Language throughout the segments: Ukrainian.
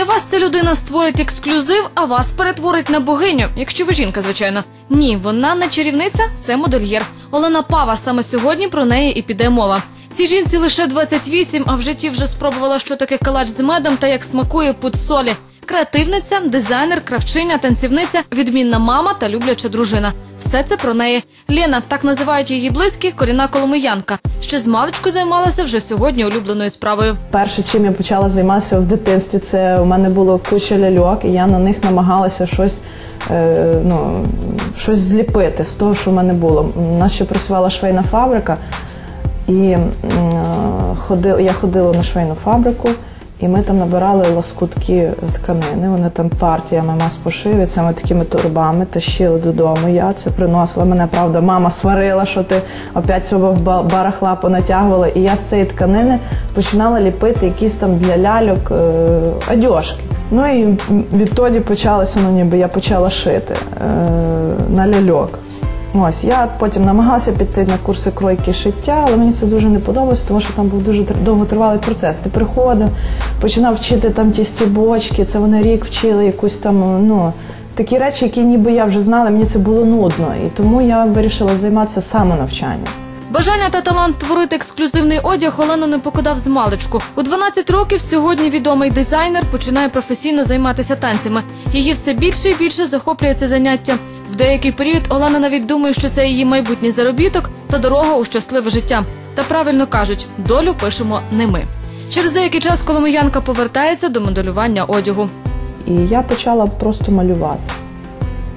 Для вас ця людина створить ексклюзив, а вас перетворить на богиню, якщо ви жінка, звичайно. Ні, вона не чарівниця, це модельєр. Олена Пава саме сьогодні про неї і піде мова. Цій жінці лише 28, а в житті вже спробувала, що таке калач з медом та як смакує пуд солі. Креативниця, дизайнер, кравчиня, танцівниця, відмінна мама та любляча дружина. Все це про неї. Лена, так називають її близькі, корінна коломиянка. Ще з маличку займалася вже сьогодні улюбленою справою. Перше, чим я почала займатися в дитинстві, це у мене було куча ляльок, і я на них намагалася щось, е, ну, щось зліпити з того, що в мене було. У нас ще працювала швейна фабрика, і е, ходила, я ходила на швейну фабрику, і ми там набирали лоскутки тканини. Вони там партіями мас пошиві, цими такими торбами тащили додому. Я це приносила. Мене правда, мама сварила, що ти опять цього ба- барахла понатягувала. І я з цієї тканини починала ліпити якісь там для ляльок е, одяжки. Ну і відтоді почалося, ну ніби я почала шити е, на ляльок. Ось я потім намагалася піти на курси кройки шиття, але мені це дуже не подобалося, тому що там був дуже тр- довготривалий процес. Ти приходив, починав вчити там ті стібочки, це вони рік вчили якусь там, ну такі речі, які ніби я вже знала, мені це було нудно. І тому я вирішила займатися самонавчанням. Бажання та талант творити ексклюзивний одяг Олену не покидав з маличку. У 12 років сьогодні відомий дизайнер починає професійно займатися танцями. Її все більше і більше захоплює це заняття. В деякий період Олена навіть думає, що це її майбутній заробіток та дорога у щасливе життя. Та правильно кажуть, долю пишемо не ми. Через деякий час Коломиянка повертається до моделювання одягу. І я почала просто малювати.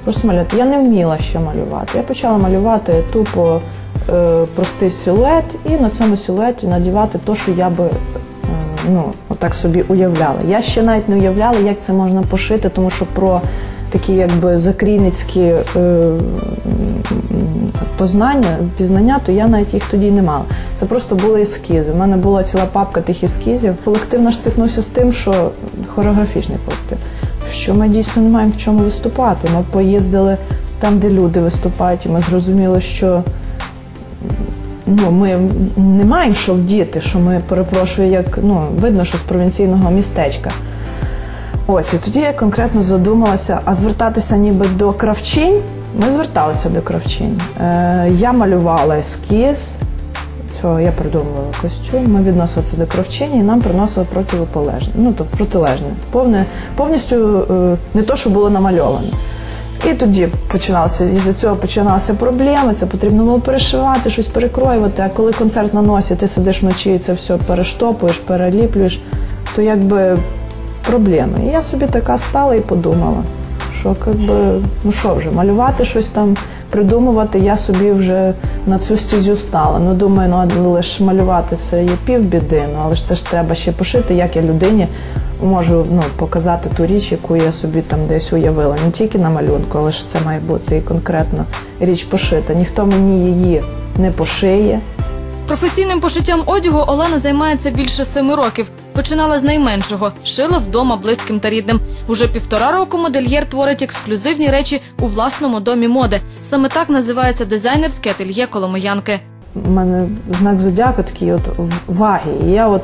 Просто малювати. Я не вміла ще малювати. Я почала малювати тупо е, простий силует і на цьому силуеті надівати те, що я би е, ну, отак собі уявляла. Я ще навіть не уявляла, як це можна пошити, тому що про такі якби закрійницькі е, познання, пізнання, то я навіть їх тоді не мала. Це просто були ескізи. У мене була ціла папка тих ескізів. Колектив наш стикнувся з тим, що хореографічний колектив, що ми дійсно не маємо в чому виступати. Ми поїздили там, де люди виступають, і ми зрозуміли, що ну, ми не маємо що вдіти, що ми перепрошую, як ну, видно, що з провінційного містечка. Ось, і тоді я конкретно задумалася, а звертатися ніби до кравчинь. Ми зверталися до кравчинь. Е, я малювала ескіз, цього я придумувала костюм. Ми відносили це до кравчині і нам приносили противополежне, ну тобто протилежне, повне, повністю е, не то, що було намальовано. І тоді починалося, із цього починалися проблеми. Це потрібно було перешивати, щось перекроювати. А коли концерт на носі, ти сидиш вночі і це все перештопуєш, переліплюєш, то якби проблеми. І я собі така стала і подумала, що якби, ну що вже, малювати щось там, придумувати, я собі вже на цю стезю стала. Ну думаю, ну лише малювати це є півбіди, ну але ж це ж треба ще пошити, як я людині можу ну, показати ту річ, яку я собі там десь уявила. Не тільки на малюнку, але ж це має бути і конкретно річ пошита. Ніхто мені її не пошиє. Професійним пошиттям одягу Олена займається більше семи років. Починала з найменшого, шила вдома близьким та рідним. Уже півтора року модельєр творить ексклюзивні речі у власному домі моди. Саме так називається дизайнерське ательє Коломиянки. У мене знак зодіаку такий от ваги. І я от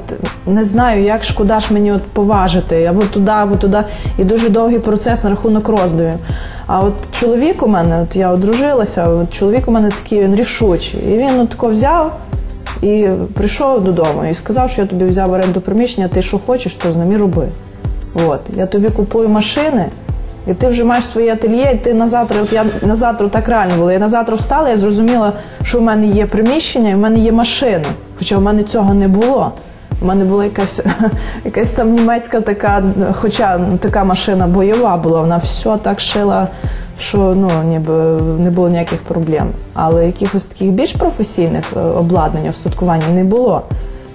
не знаю, як куди ж мені от поважити, або туди, або туди. І дуже довгий процес на рахунок роздумів. А от чоловік у мене, от я одружилася, от чоловік у мене такий він рішучий. І він от тако взяв і прийшов додому і сказав, що я тобі взяв оренду приміщення, ти що хочеш, то з нами роби. От, я тобі купую машини, і ти вже маєш своє ательє, і ти на завтра, от я на завтра так реально було. Я на завтра встала, я зрозуміла, що в мене є приміщення і в мене є машина. Хоча в мене цього не було. У мене була якась, якась там німецька така, хоча ну, така машина бойова була, вона все так шила, що ну, ніби не було ніяких проблем. Але якихось таких більш професійних е, обладнання, встаткування не було.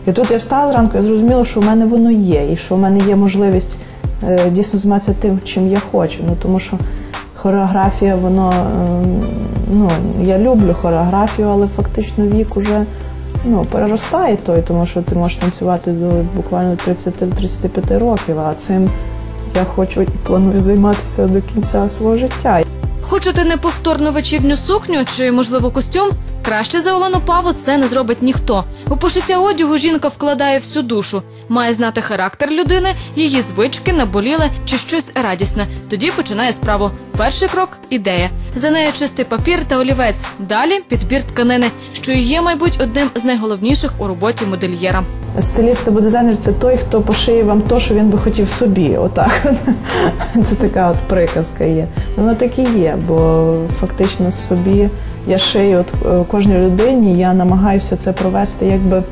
І тут я встала зранку, я зрозуміла, що в мене воно є, і що в мене є можливість е, дійсно займатися тим, чим я хочу. Ну тому що хореографія, воно ем, ну я люблю хореографію, але фактично вік уже ну, переростає той, тому що ти можеш танцювати до буквально 30-35 років, а цим я хочу і планую займатися до кінця свого життя. Хочете неповторну вечірню сукню чи, можливо, костюм? Краще за Олену Паву це не зробить ніхто. У пошиття одягу жінка вкладає всю душу, має знати характер людини, її звички, наболіле чи щось радісне. Тоді починає справу. Перший крок ідея. За нею чистий папір та олівець. Далі підбір тканини, що і є, мабуть, одним з найголовніших у роботі модельєра. Стиліст або дизайнер це той, хто пошиє вам то, що він би хотів собі. Отак. Це така от приказка є. Воно так і є, бо фактично собі я шию от е, кожній людині, я намагаюся це провести, якби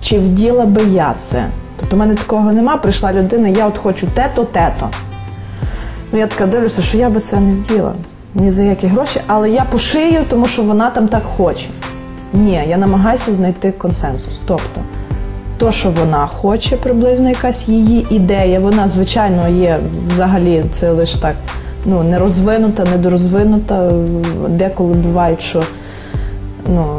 чи вділа би я це. Тобто в мене такого нема, прийшла людина, я от хочу те-то, те-то. Ну я така дивлюся, що я би це не вділа ні за які гроші, але я пошию, тому що вона там так хоче. Ні, я намагаюся знайти консенсус. Тобто, то, що вона хоче, приблизно якась її ідея, вона, звичайно, є взагалі, це лише так, ну, не розвинута, недорозвинута. Деколи бувають, що ну,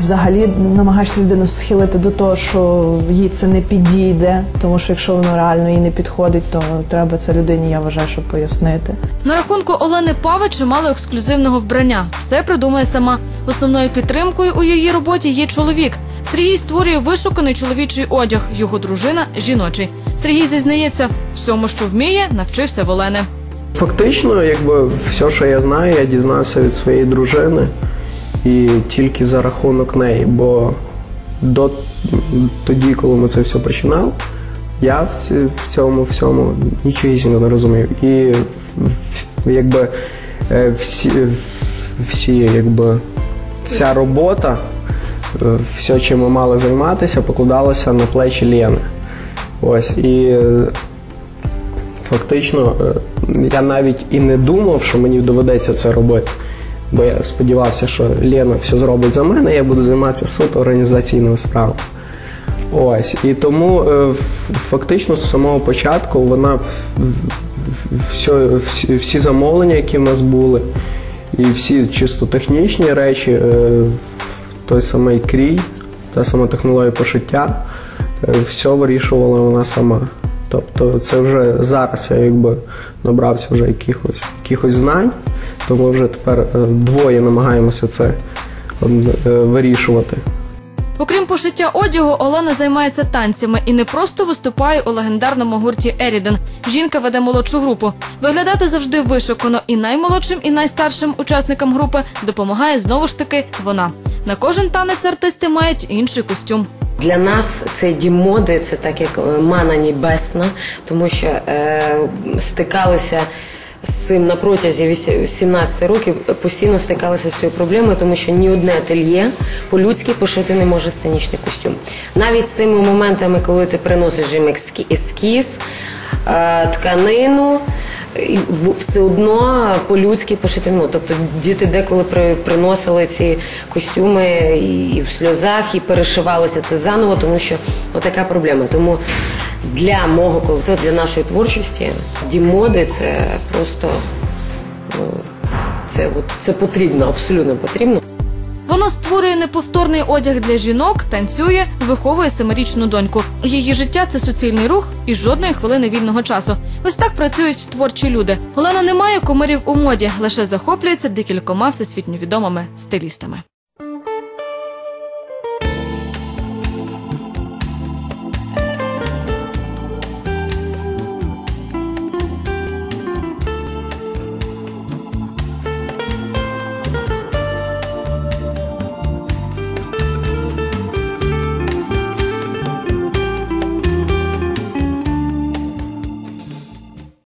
взагалі намагаєшся людину схилити до того, що їй це не підійде, тому що якщо воно реально їй не підходить, то треба це людині, я вважаю, щоб пояснити. На рахунку Олени Пави чимало ексклюзивного вбрання. Все придумує сама. Основною підтримкою у її роботі є чоловік. Сергій створює вишуканий чоловічий одяг, його дружина жіночий. Сергій зізнається, всьому, що вміє, навчився в. Фактично, якби все, що я знаю, я дізнався від своєї дружини і тільки за рахунок неї. Бо до тоді, коли ми це все починали, я в, цьому всьому нічого не розумів. І якби е, всі, всі якби вся робота, все, чим ми мали займатися, покладалося на плечі Лєни. Ось і е, фактично е, я навіть і не думав, що мені доведеться це робити. Бо я сподівався, що Лена все зробить за мене, я буду займатися суто організаційними справами. Ось. І тому е, фактично з самого початку вона все, всі, замовлення, які в нас були, і всі чисто технічні речі, е, той самий крій, та сама технологія пошиття, е, все вирішувала вона сама. Тобто це вже зараз я якби набрався вже якихось, якихось знань, тому вже тепер е, двоє намагаємося це е, вирішувати. Окрім пошиття одягу, Олена займається танцями і не просто виступає у легендарному гурті Еріден. Жінка веде молодшу групу. Виглядати завжди вишукано, і наймолодшим, і найстаршим учасникам групи допомагає знову ж таки вона. На кожен танець артисти мають інший костюм. Для нас це дім моди, це так як е, мана небесна, тому що е, стикалися з цим на протязі 17 років, постійно стикалися з цією проблемою, тому що ні одне ательє по-людськи пошити не може сценічний костюм. Навіть з тими моментами, коли ти приносиш їм ескіз, е, тканину. Все одно по-людськи пошити. Тобто діти деколи при, приносили ці костюми і, в сльозах, і перешивалося це заново, тому що отака проблема. Тому для мого колективу, для нашої творчості, дім моди це просто ну, це, от, це потрібно, абсолютно потрібно. Вона створює неповторний одяг для жінок, танцює, виховує семирічну доньку. Її життя це суцільний рух і жодної хвилини вільного часу. Ось так працюють творчі люди. Олена не має кумирів у моді, лише захоплюється декількома всесвітньо відомими стилістами.